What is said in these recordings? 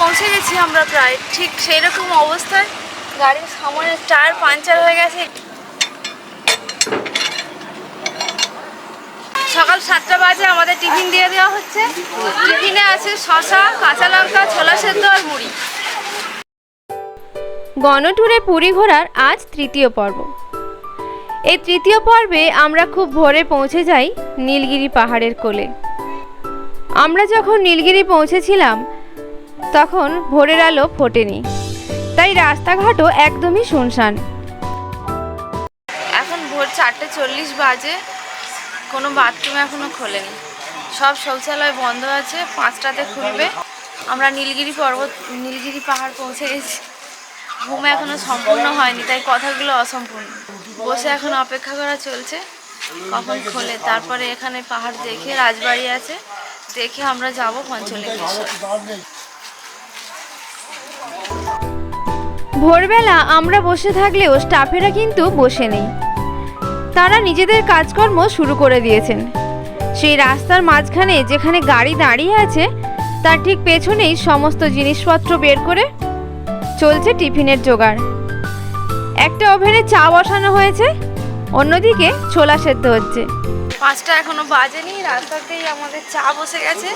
পৌঁছে গেছি আমরা প্রায়। ঠিক সেই রকম অবস্থায় গাড়ির সামনে টায়ার পাঞ্চার হয়ে গেছে। সকাল সাতটা বাজে আমাদের টিফিন দিয়ে দেওয়া হচ্ছে। টিফিনে আছে শশা, কাঁচা লঙ্কা, ছোলা সেদ্ধ আর মুড়ি। গণটুরে পুরী ঘোরার আজ তৃতীয় পর্ব। এই তৃতীয় পর্বে আমরা খুব ভোরে পৌঁছে যাই নীলগিরি পাহাড়ের কোলে। আমরা যখন নীলগিরি পৌঁছেছিলাম তখন ভোরের আলো ফোটেনি। তাই রাস্তাঘাটও একদমই শুনশান। এখন ভোর চারটে চল্লিশ বাজে। কোনো বাথরুম এখনও খোলেনি। সব শৌচালয় বন্ধ আছে, পাঁচটাতে খুলবে। আমরা নীলগিরি পর্বত, নীলগিরি পাহাড় পৌঁছে গেছি। ঘুম এখনও সম্পূর্ণ হয়নি, তাই কথাগুলো অসম্পূর্ণ। বসে এখন অপেক্ষা করা চলছে, কখন খোলে। তারপরে এখানে পাহাড় দেখে রাজবাড়ি আছে, দেখে আমরা যাব পঞ্চলিঙ্গেশ্বর। ভোরবেলা আমরা বসে থাকলেও স্টাফেরা কিন্তু বসে নেই। তারা নিজেদের কাজকর্ম শুরু করে দিয়েছেন। সেই রাস্তার মাঝখানে যেখানে গাড়ি দাঁড়িয়ে আছে, তার ঠিক পেছনেই সমস্ত জিনিসপত্র বের করে চলছে টিফিনের জোগাড়। একটা ওভেনে চা বসানো হয়েছে, অন্যদিকে ছোলা সেদ্ধ হচ্ছে। পাঁচটা এখনও বাজেনি, রাস্তাতেই আমাদের চা বসে গেছে,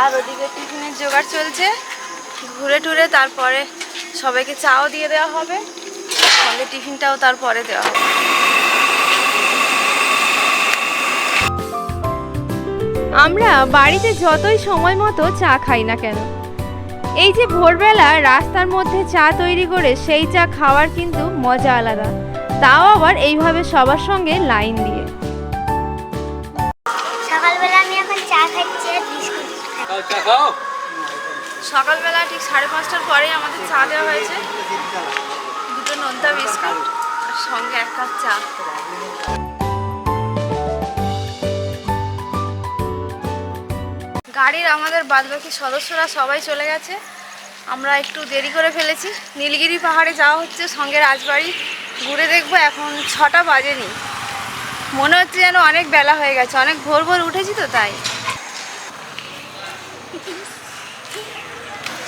আর ওদিকে টিফিনের জোগাড় চলছে। ঘুরে টুরে তারপরে সবাইকে চাও দিয়ে দেওয়া হবে সঙ্গে টিফিনটাও তারপরে দেওয়া হবে। আমরা বাড়িতে যতই সময় মতো চা খাই না কেন এই যে ভোরবেলা রাস্তার মধ্যে চা তৈরি করে সেই চা খাওয়ার কিন্তু মজা আলাদা তাও আবার এইভাবে সবার সঙ্গে লাইন দিয়ে। সকালবেলা আমি এখন চা খাচ্ছি আর বিস্কুট। খাচ্ছি। সকালবেলা ঠিক সাড়ে পাঁচটার পরেই আমাদের চা দেওয়া হয়েছে। দুটো নোনতা বিস্কুট আর সঙ্গে এক কাপ চা। গাড়ির আমাদের বাদবাকি সদস্যরা সবাই চলে গেছে। আমরা একটু দেরি করে ফেলেছি। নীলগিরি পাহাড়ে যাওয়া হচ্ছে, সঙ্গে রাজবাড়ি। ঘুরে দেখব, এখন ছটা বাজেনি। মনে হচ্ছে যেন অনেক বেলা হয়ে গেছে। অনেক ভোর ভোর উঠেছি তো তাই।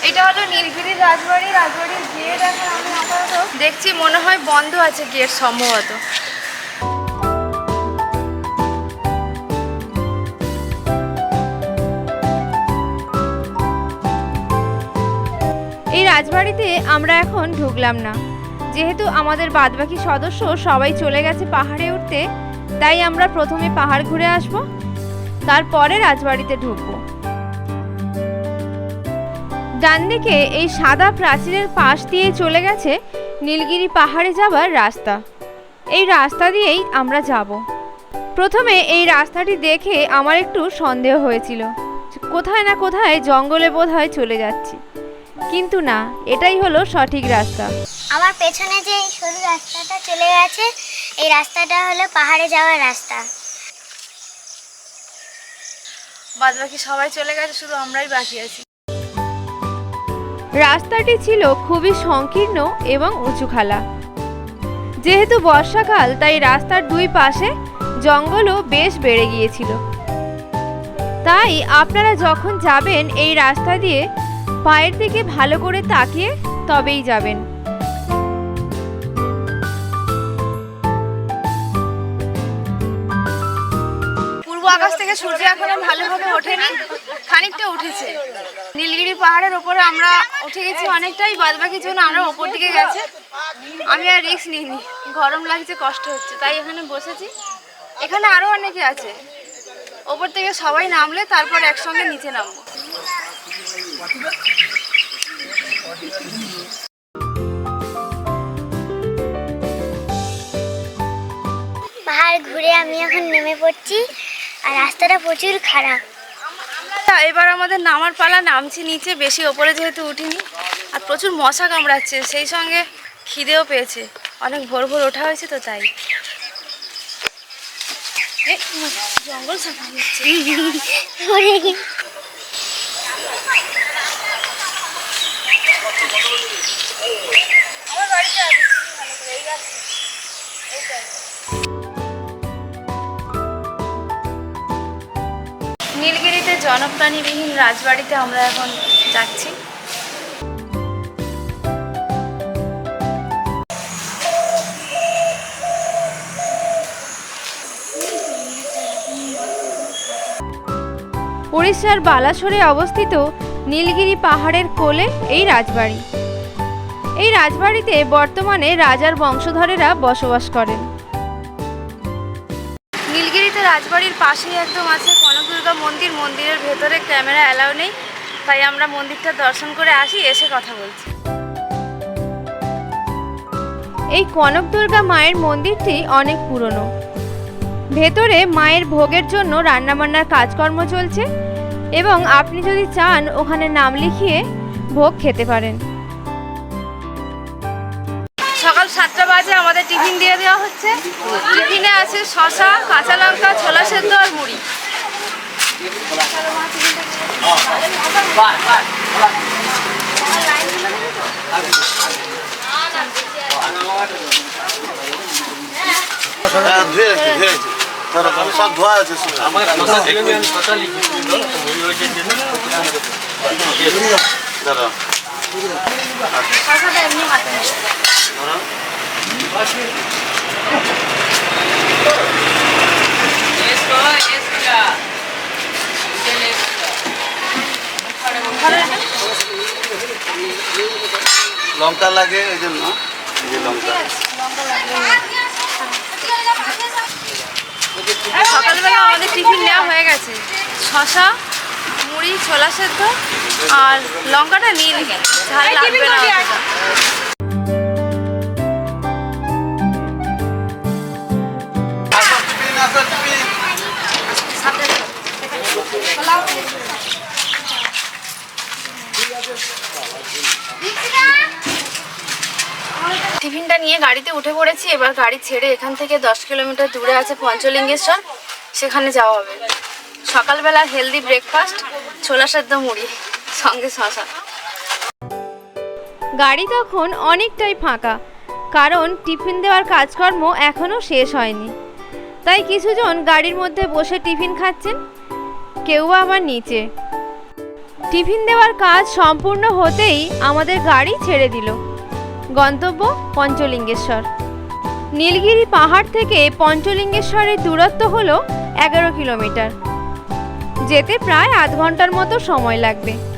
এটা হলো নীলগিরির রাজবাড়ি, রাজবাড়ির গেট এখন আমি আপাতত। দেখছি মনে হয় বন্ধ আছে গেট সম্ভবত। এই রাজবাড়িতে আমরা এখন ঢুকলাম না। যেহেতু আমাদের বাদবাকি সদস্য সবাই চলে গেছে পাহাড়ে উঠতে, তাই আমরা প্রথমে পাহাড় ঘুরে আসব, তারপরে রাজবাড়িতে ঢুকবো। ডান দিকে এই সাদা প্রাচীরের পাশ দিয়ে চলে গেছে নীলগিরি পাহাড়ে যাবার রাস্তা। এই রাস্তা দিয়েই আমরা যাব। প্রথমে এই রাস্তাটি দেখে আমার একটু সন্দেহ হয়েছিল কোথায় না কোথায় জঙ্গলে বোধ হয় চলে যাচ্ছি। কিন্তু না এটাই হলো সঠিক রাস্তা। আমার পেছনে যে এই সরু রাস্তাটা চলে গেছে এই রাস্তাটা হলো পাহাড়ে যাওয়ার রাস্তা। বাদ বাকি সবাই চলে গেছে শুধু আমরাই বাকি আছি। রাস্তাটি ছিল খুবই সংকীর্ণ এবং উঁচু খালা। যেহেতু বর্ষাকাল, তাই রাস্তার দুই পাশে জঙ্গলও বেশ বেড়ে গিয়েছিল। তাই আপনারা যখন যাবেন এই রাস্তা দিয়ে, পায়ের দিকে ভালো করে তাকিয়ে তবেই যাবেন। পূর্ব আকাশ থেকে সূর্য এখনও ভালোভাবে ওঠেনি, খানিকটা উঠেছে। নীলগিরি পাহাড়ের ওপরে আমরা উঠে গেছি অনেকটাই বাদ বাকি জন্য আমরা ওপর দিকে গেছে। আমি আর রিস্ক নিইনি, গরম লাগছে, কষ্ট হচ্ছে, তাই এখানে বসেছি। এখানে আরও অনেকে আছে। ওপর থেকে সবাই নামলে তারপর একসঙ্গে নিচে নামবো। পাহাড় ঘুরে আমি এখন নেমে পড়ছি আর রাস্তাটা প্রচুর খারাপ। এবার আমাদের নামার পালা নামছি নিচে, বেশি ওপরে যেহেতু উঠিনি। আর প্রচুর মশা কামড়াচ্ছে, সেই সঙ্গে খিদেও পেয়েছে। অনেক ভোর ভোর ওঠা হয়েছে তো তাই। জঙ্গল সাফা হচ্ছে। নীলগিরিতে জনপ্রাণীবিহীন রাজবাড়িতে আমরা এখন যাচ্ছি। উড়িষ্যার বালাসোরে অবস্থিত নীলগিরি পাহাড়ের কোলে এই রাজবাড়ি। এই রাজবাড়িতে বর্তমানে রাজার বংশধরেরা বসবাস করেন। নীলগিরিতে রাজবাড়ির পাশেই একদম আছে কনকদুর্গা মন্দির মন্দিরের ভেতরে ক্যামেরা অ্যালাউ নেই তাই আমরা মন্দিরটা দর্শন করে আসি এসে কথা বলছি। এই কনক দুর্গা মায়ের মন্দিরটি অনেক পুরনো। ভেতরে মায়ের ভোগের জন্য রান্নাবান্নার কাজকর্ম চলছে এবং আপনি যদি চান ওখানে নাম লিখিয়ে ভোগ খেতে পারেন। সকাল সাতটা বাজে আমাদের টিফিন দিয়ে দেওয়া হচ্ছে। টিফিনে আছে শশা কাঁচা লঙ্কা ছোলা সেদ্ধ আর মুড়ি হ্যাঁ ধুয়ে আছে ধুয়ে আছে তার সব ধোয়া আছে সব। দাঁড়াও। শশাটা এমনি হাতে লঙ্কা লাগে ওই জন্য এই যে লঙ্কা। সকালবেলা আমাদের টিফিন নেওয়া হয়ে গেছে। শশা মুড়ি ছোলা সেদ্ধ আর লঙ্কাটা নীল ঝাল লাগবে না নিয়ে গাড়িতে উঠে পড়েছি, এবার গাড়ি ছেড়ে এখান থেকে দশ কিলোমিটার দূরে আছে পঞ্চলিঙ্গেশ্বর, সেখানে যাওয়া হবে। সকালবেলা হেলদি ব্রেকফাস্ট ছোলা সেদ্ধ মুড়ি, সঙ্গে শশা। গাড়ি তখন অনেকটাই ফাঁকা, কারণ টিফিন দেওয়ার কাজকর্ম এখনও শেষ হয়নি। তাই কিছুজন গাড়ির মধ্যে বসে টিফিন খাচ্ছেন, কেউ আবার নিচে। টিফিন দেওয়ার কাজ সম্পূর্ণ হতেই আমাদের গাড়ি ছেড়ে দিল। গন্তব্য পঞ্চলিঙ্গেশ্বর। নীলগিরি পাহাড় থেকে পঞ্চলিঙ্গেশ্বরের দূরত্ব হল এগারো কিলোমিটার। যেতে প্রায় আধ ঘণ্টার মতো সময় লাগবে।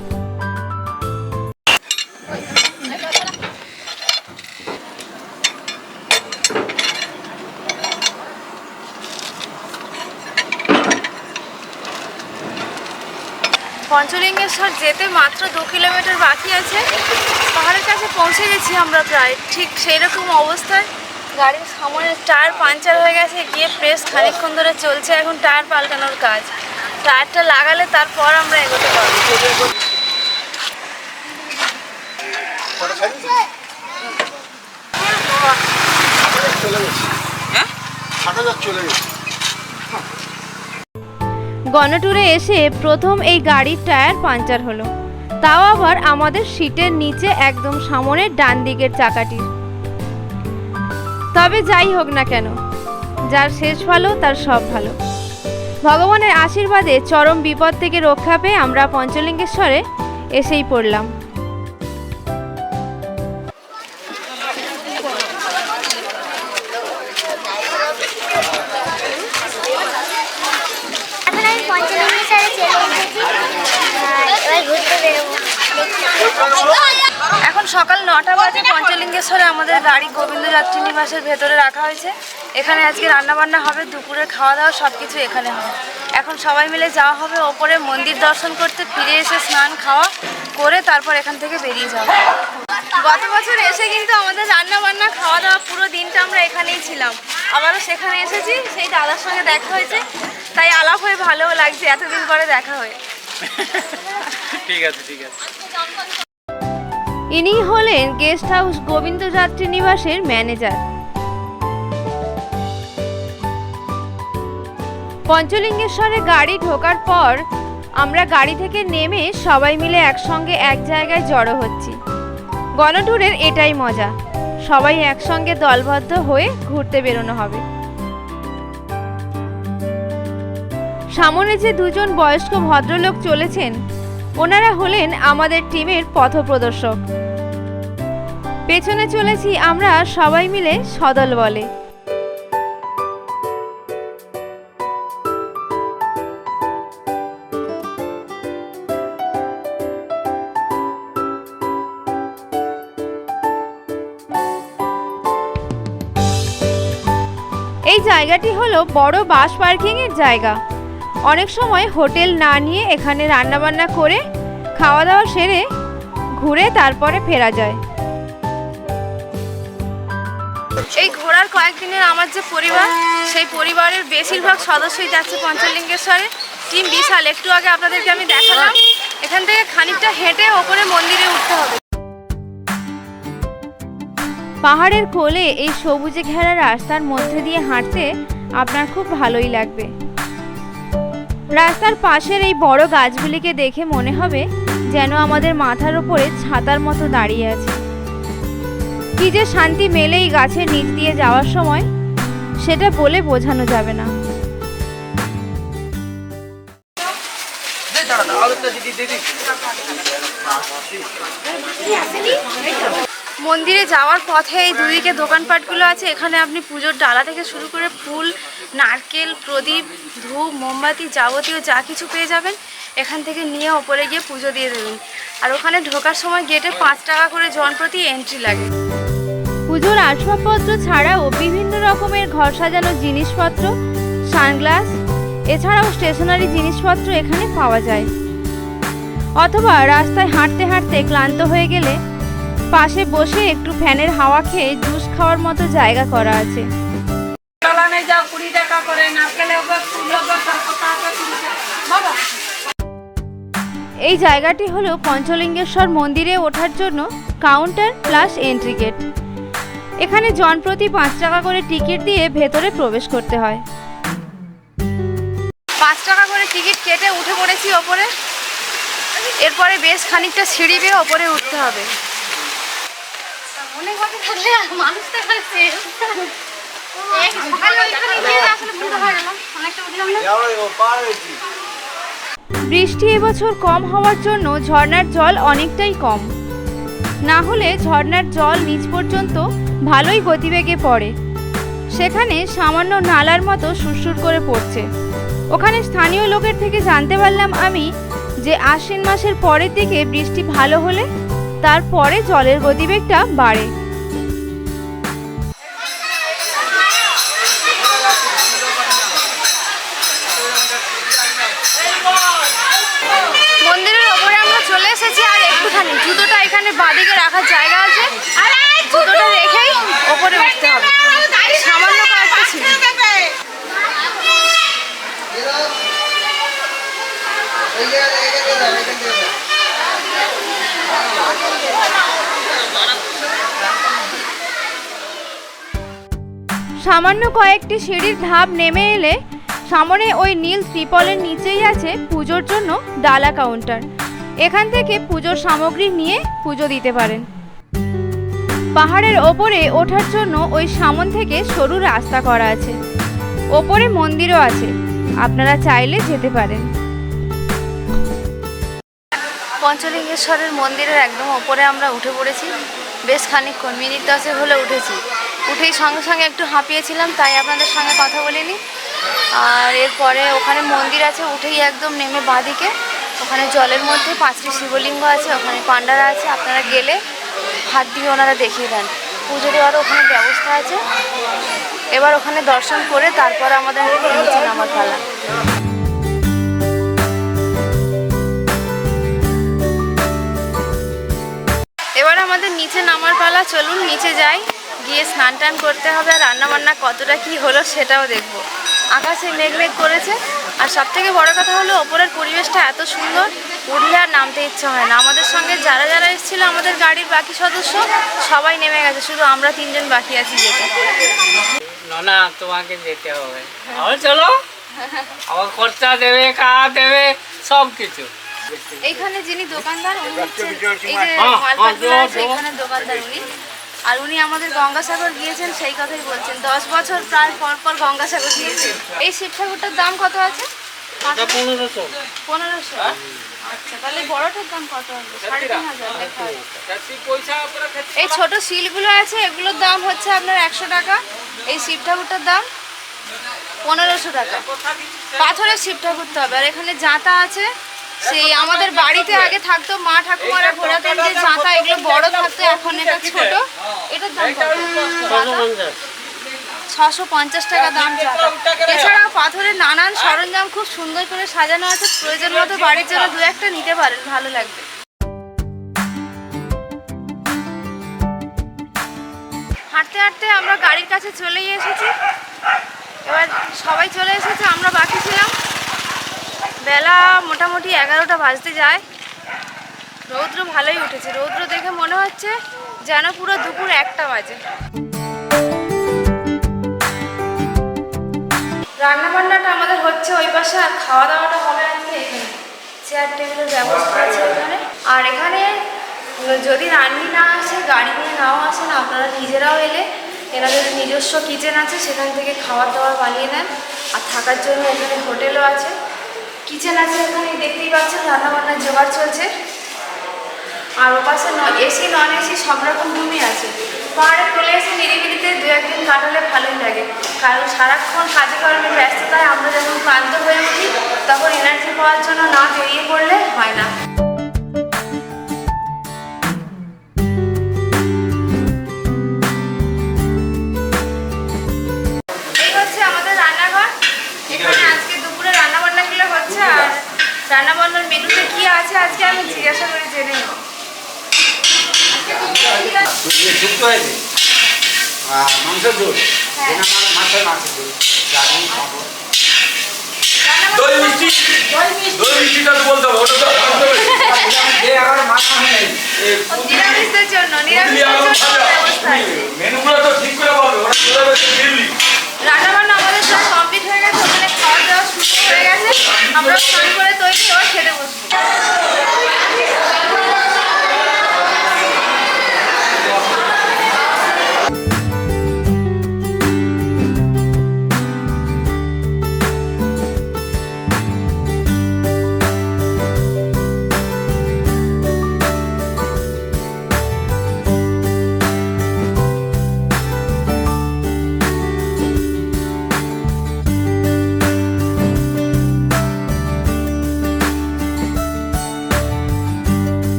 পঞ্চলিঙ্গেশ্বর যেতে মাত্র দু কিলোমিটার বাকি আছে। পাহাড়ের কাছে পৌঁছে গেছি আমরা প্রায়। ঠিক সেই রকম অবস্থায় গাড়ির সামনে টায়ার পাঞ্চার হয়ে গেছে গিয়ে প্রেস খানিকক্ষণ ধরে চলছে এখন টায়ার পাল্টানোর কাজ। টায়ারটা লাগালে তারপর আমরা এগোতে পারব। যাচ্ছে চলে গেছে। গণটুরে এসে প্রথম এই গাড়ির টায়ার পাঞ্চার হলো। তাও আবার আমাদের সিটের নিচে একদম সামনের ডান দিকের চাকাটির। তবে যাই হোক না কেন, যার শেষ ভালো, তার সব ভালো। ভগবানের আশীর্বাদে চরম বিপদ থেকে রক্ষা পেয়ে আমরা পঞ্চলিঙ্গেশ্বরে এসেই পড়লাম। সকাল নটা বাজে পঞ্চলিঙ্গেশ্বরে আমাদের গাড়ি গোবিন্দ যাত্রী নিবাসের ভেতরে রাখা হয়েছে। এখানে আজকে রান্নাবান্না হবে দুপুরে খাওয়া দাওয়া সব কিছু এখানে হবে। এখন সবাই মিলে যাওয়া হবে ওপরে মন্দির দর্শন করতে ফিরে এসে স্নান খাওয়া করে তারপর এখান থেকে বেরিয়ে যাব। গত বছর এসে কিন্তু আমাদের রান্না বান্না খাওয়া দাওয়া পুরো দিনটা আমরা এখানেই ছিলাম। আবারও সেখানে এসেছি সেই দাদার সঙ্গে দেখা হয়েছে। তাই আলাপ হয়ে ভালোও লাগছে এতদিন পরে দেখা হয়ে। ঠিক আছে ঠিক আছে। ইনি হলেন গেস্ট হাউস গোবিন্দ যাত্রী নিবাসের ম্যানেজার। পঞ্চলিঙ্গেশ্বরে গাড়ি ঢোকার পর আমরা গাড়ি থেকে নেমে সবাই মিলে একসঙ্গে এক জায়গায় জড়ো হচ্ছি। গণট্যুরের এটাই মজা, সবাই একসঙ্গে দলবদ্ধ হয়ে ঘুরতে বেরোনো হবে। সামনে যে দুজন বয়স্ক ভদ্রলোক চলেছেন ওনারা হলেন আমাদের টিমের পথপ্রদর্শক। পেছনে চলেছি আমরা সবাই মিলে সদল বলে। এই জায়গাটি হলো বড় বাস পার্কিং এর জায়গা। অনেক সময় হোটেল না নিয়ে এখানে রান্নাবান্না করে খাওয়া দাওয়া সেরে ঘুরে তারপরে ফেরা যায়। এই ঘোরার কয়েকদিনের আমার যে পরিবার, সেই পরিবারের বেশিরভাগ সদস্যই যাচ্ছে পঞ্চলিঙ্গেশ্বরে। টিম বিশাল, একটু আগে আপনাদেরকে আমি দেখালাম। এখান থেকে খানিকটা হেঁটে ওপরে মন্দিরে উঠতে হবে। পাহাড়ের কোলে এই সবুজে ঘেরা রাস্তার মধ্যে দিয়ে হাঁটতে আপনার খুব ভালোই লাগবে। রাস্তার পাশের এই বড় গাছগুলিকে দেখে মনে হবে যেন আমাদের মাথার উপরে ছাতার মতো দাঁড়িয়ে আছে। কি যে শান্তি মেলে এই গাছের নিচ দিয়ে যাওয়ার সময় সেটা বলে বোঝানো যাবে না। মন্দিরে যাওয়ার পথে এই দুদিকে দোকানপাটগুলো আছে। এখানে আপনি পুজোর ডালা থেকে শুরু করে ফুল, নারকেল, প্রদীপ, ধূপ, মোমবাতি যাবতীয় যা কিছু পেয়ে যাবেন, এখান থেকে নিয়ে ওপরে গিয়ে পুজো দিয়ে দেবেন। আর ওখানে ঢোকার সময় গেটে পাঁচ টাকা করে জন প্রতি এন্ট্রি লাগে। পুজোর আসবাবপত্র ছাড়াও বিভিন্ন রকমের ঘর সাজানোর জিনিসপত্র, সানগ্লাস, এছাড়াও স্টেশনারি জিনিসপত্র এখানে পাওয়া যায়। অথবা রাস্তায় হাঁটতে হাঁটতে ক্লান্ত হয়ে গেলে পাশে বসে একটু ফ্যানের হাওয়া খেয়ে জুস খাওয়ার মতো জায়গা করা আছে। এই জায়গাটি হলো পঞ্চলিঙ্গেশ্বর মন্দিরে ওঠার জন্য কাউন্টার প্লাস এন্ট্রি গেট। এখানে জনপ্রতি পাঁচ টাকা করে টিকিট দিয়ে ভেতরে প্রবেশ করতে হয়। পাঁচ টাকা করে টিকিট কেটে উঠে পড়েছি ওপরে। এরপরে বেশ খানিকটা সিঁড়ি বেয়ে ওপরে উঠতে হবে। বৃষ্টি এবছর কম হওয়ার জন্য ঝর্নার জল অনেকটাই কম। না হলে ঝর্ণার জল নিচ পর্যন্ত ভালোই গতিবেগে পড়ে। সেখানে সামান্য নালার মতো সুরসুর করে পড়ছে। ওখানে স্থানীয় লোকের থেকে জানতে পারলাম আমি যে আশ্বিন মাসের পরের দিকে বৃষ্টি ভালো হলে তারপরে জলের গতিবেগটা বাড়ে। মন্দিরের ওপরে আমরা চলে এসেছি আর একটুখানি। জুতোটা এখানে বাঁদিকে রাখার জায়গা আছে জুতোটা রেখেই ওপরে উঠতে হবে সামান্য কয়েকটা সিঁড়ি সামান্য কয়েকটি সিঁড়ির ধাপ নেমে এলে সামনে ওই নীল ত্রিপলের নিচেই আছে পুজোর জন্য ডালা কাউন্টার। এখান থেকে পুজোর সামগ্রী নিয়ে পুজো দিতে পারেন। পাহাড়ের ওপরে ওঠার জন্য ওই সামন থেকে সরু রাস্তা করা আছে। ওপরে মন্দিরও আছে। আপনারা চাইলে যেতে পারেন। পঞ্চলিঙ্গেশ্বরের মন্দিরের একদম ওপরে আমরা উঠে পড়েছি। বেশ খানিকক্ষণ, মিনিট দশে হলে উঠেছি। উঠেই সঙ্গে সঙ্গে একটু হাঁপিয়েছিলাম, তাই আপনাদের সঙ্গে কথা বলিনি। আর এরপরে ওখানে মন্দির আছে, উঠেই একদম নেমে বাঁদিকে। ওখানে জলের মধ্যে পাঁচটি শিবলিঙ্গ আছে, ওখানে পান্ডারা আছে, আপনারা গেলে হাত দিয়ে ওনারা দেখিয়ে দেন। পুজো দেওয়ারও ওখানে ব্যবস্থা আছে। এবার ওখানে দর্শন করে তারপর আমাদের নিচে নামার পালা। এবার আমাদের নিচে নামার পালা, চলুন নিচে যাই। গিয়ে স্নান টান করতে হবে আর রান্না বান্না কতটা কি হলো সেটাও দেখব। আকাশে মেঘ মেঘ করেছে আর সব থেকে বড় কথা হলো ওপরের পরিবেশটা এত সুন্দর উঠলে আর নামতে ইচ্ছা হয় না। আমাদের সঙ্গে যারা যারা এসেছিল আমাদের গাড়ির বাকি সদস্য সবাই নেমে গেছে। শুধু আমরা তিনজন বাকি আছি যেতে। না না তোমাকে যেতে হবে। আবার চলো। আবার খরচা দেবে খাওয়া দেবে সব কিছু এইখানে যিনি দোকানদার উনি হচ্ছেন এই যে হ্যাঁ, মালপাটগুলো হ্যাঁ, আছে এখানে দোকানদার উনি। আর উনি আমাদের গঙ্গাসাগর গিয়েছেন সেই কথাই বলছেন। দশ বছর প্রায় পর পর গঙ্গাসাগর গিয়েছেন। এই শিব ঠাকুরটার দাম কত আছে? পনেরোশো। পনেরোশো? আচ্ছা তাহলে বড়টার দাম কত হবে? সাড়ে তিন হাজার এই ছোট শিলগুলো আছে এগুলোর দাম হচ্ছে আপনার একশো টাকা। এই শিব ঠাকুরটার দাম পনেরোশো টাকা। পাথরের শিব ঠাকুর তো হবে। আর এখানে জাঁতা আছে সেই আমাদের বাড়িতে আগে থাকতো মা ঠাকুমারা ঘোরাতেন যে জাঁতা এগুলো বড় থাকতো এখন এটা ছোট। এটার দাম? ছশো পঞ্চাশ টাকা দাম এছাড়াও পাথরের নানান সরঞ্জাম খুব সুন্দর করে সাজানো আছে। প্রয়োজন মতো বাড়ির জন্য দু একটা নিতে পারেন ভালো লাগবে। হাঁটতে হাঁটতে আমরা গাড়ির কাছে চলেই এসেছি। এবার সবাই চলে এসেছে আমরা বাকি ছিলাম। বেলা মোটামুটি এগারোটা বাজতে যায়। রৌদ্র ভালোই উঠেছে। রৌদ্র দেখে মনে হচ্ছে যেন পুরো দুপুর একটা বাজে। রান্না বান্নাটা আমাদের হচ্ছে ওই পাশে আর খাওয়া দাওয়াটা হবে আজকে এখানে। চেয়ার টেবিলের ব্যবস্থা আছে এখানে। আর এখানে যদি রান্নি না আসে, গাড়ি নিয়ে নাও আসেন আপনারা নিজেরাও এলে এনাদের নিজস্ব কিচেন আছে, সেখান থেকে খাবার দাবার বানিয়ে নেন। আর থাকার জন্য এখানে হোটেলও আছে। কিচেন আছে ওখানে দেখতেই পাচ্ছেন, রান্নাবান্নার জোগাড় চলছে। আর ও পাশে এসি, নন এসি সব রকম রুমই আছে। পাহাড়ে চলে এসে নিরিবিলিতে দু একদিন কাটালে ভালোই লাগে। কারণ সারাক্ষণ কাজে কর্মে ব্যস্ততায় আমরা যখন ক্লান্ত হয়ে উঠি, তখন এনার্জি পাওয়ার জন্য না বেরিয়ে পড়লে হয় না। আজকে আমি জিজ্ঞাসা করে জেনে নেব? শুক্তো হয়েছে মাংসের ঝোল। মাছের মাছের ঝোল চাটনি পাঁপড় দই মিষ্টি। দই মিষ্টিটা তো বলতে হবে ওটা তো যে আমার মাছ নেই এই জন্য নিরামিষদের জন্য মেনুগুলো তো ঠিক করে বলবে ওরা চলে দিল্লি রান্না বান্না আমাদের সব কমপ্লিট হয়ে গেছে, ওখানে খাওয়া দাওয়া শুরু হয়ে গেছে। আমরা স্নান করে তৈরি, এবার খেতে বসবো।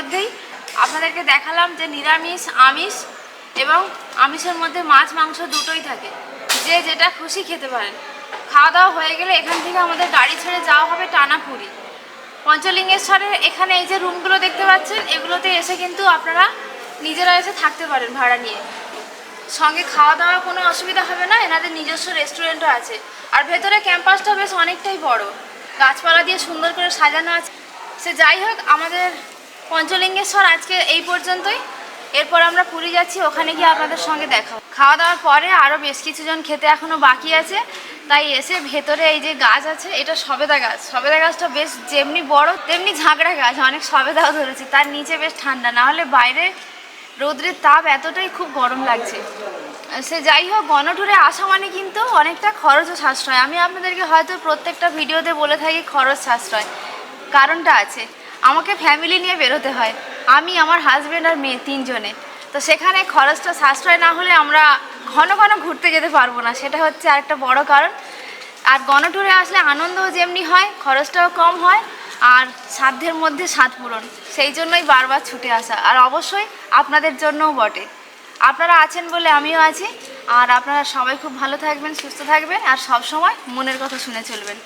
মধ্যেই আপনাদেরকে দেখালাম যে নিরামিষ, আমিষ এবং আমিষের মধ্যে মাছ, মাংস দুটোই থাকে। যে যেটা খুশি খেতে পারেন। খাওয়া দাওয়া হয়ে গেলে এখান থেকে আমাদের গাড়ি ছেড়ে যাওয়া হবে টানাপুরি। পঞ্চলিঙ্গেশ্বরের এখানে এই যে রুমগুলো দেখতে পাচ্ছেন, এগুলোতে এসে কিন্তু আপনারা নিজেরা এসে থাকতে পারেন ভাড়া নিয়ে। সঙ্গে খাওয়া দাওয়া কোনো অসুবিধা হবে না, এনাদের নিজস্ব রেস্টুরেন্টও আছে। আর ভেতরে ক্যাম্পাসটা বেশ অনেকটাই বড়। গাছপালা দিয়ে সুন্দর করে সাজানো আছে। সে যাই হোক, আমাদের পঞ্চলিঙ্গেশ্বর, আজকে এই পর্যন্তই। এরপর আমরা পুরী যাচ্ছি, ওখানে গিয়ে আপনাদের সঙ্গে দেখা খাওয়া দাওয়ার পরে আরও বেশ কিছুজন খেতে এখনও বাকি আছে, তাই এসে ভেতরে এই যে গাছ আছে, এটা সবেদা গাছ। সবেদা গাছটা বেশ যেমনি বড়, তেমনি ঝাঁকড়া গাছ, অনেক সবেদাও ধরেছি, তার নিচে বেশ ঠান্ডা। না হলে বাইরে রৌদ্রের তাপ এতটাই খুব গরম লাগছে। সে যাই হোক, গণটুরে আসা মানে কিন্তু অনেকটা খরচ ও সাশ্রয়। আমি আপনাদেরকে হয়তো প্রত্যেকটা ভিডিওতে বলে থাকি খরচ সাশ্রয়। কারণটা আছে। আমাকে ফ্যামিলি নিয়ে বেরোতে হয়। আমি, আমার হাজব্যান্ড আর মেয়ে তিনজনে। তো সেখানে খরচটা সাশ্রয় না হলে আমরা ঘন ঘন ঘুরতে যেতে পারব না। সেটা হচ্ছে আরেকটা বড় কারণ। আর গণটুরে আসলে আনন্দও যেমনি হয়, খরচটাও কম হয়, আর সাধ্যের মধ্যে স্বাদ পূরণ। সেই জন্যই বারবার ছুটে আসা। আর অবশ্যই আপনাদের জন্যও বটে। আপনারা আছেন বলে আমিও আছি। আর আপনারা সবাই খুব ভালো থাকবেন, সুস্থ থাকবেন, আর সব সময় মনের কথা শুনে চলবেন।